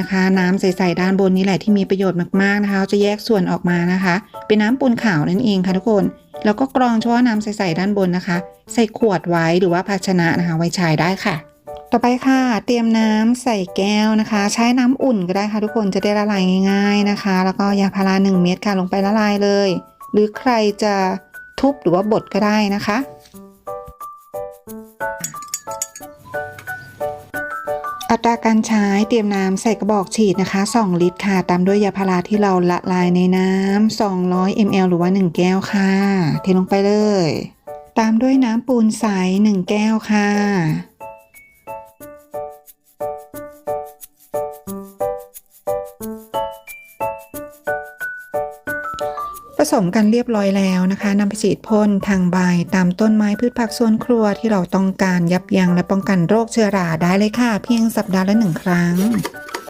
นะคะ น้ำใสๆด้านบนนี้แหละที่มีประโยชน์มากๆนะคะจะแยกส่วนออกมานะคะ เป็นน้ำปูนขาวนั่นเองค่ะทุกคน แล้วก็กรองเฉพาะน้ำใสๆด้านบนนะคะ ใส่ขวดไว้หรือว่าภาชนะนะคะ ไว้ใช้ได้ค่ะ ต่อไปค่ะ เตรียมน้ำใส่แก้วนะคะ ใช้น้ำอุ่นก็ได้ค่ะทุกคนจะได้ละลายง่าย ๆนะคะ แล้วก็ยาพารา1เม็ดค่ะลงไปละลายเลย หรือใครจะทุบหรือว่าบดก็ได้นะคะ อัตราการใช้เตรียมน้ำใส่กระบอกฉีดนะคะ 2 ลิตรค่ะ ตามด้วยยาพาราที่เราละลายในน้ำ200 ml หรือว่า 1 แก้วค่ะ เทลงไปเลย ตามด้วยน้ำปูนใส 1 แก้วค่ะ สมกันเรียบร้อยแล้วนะคะนำไปฉีดพ่นทางใบตามต้นไม้พืชผักสวนครัวที่เราต้องการยับยั้งและป้องกันโรคเชื้อราได้เลยค่ะ เพียงสัปดาห์ละหนึ่งครั้ง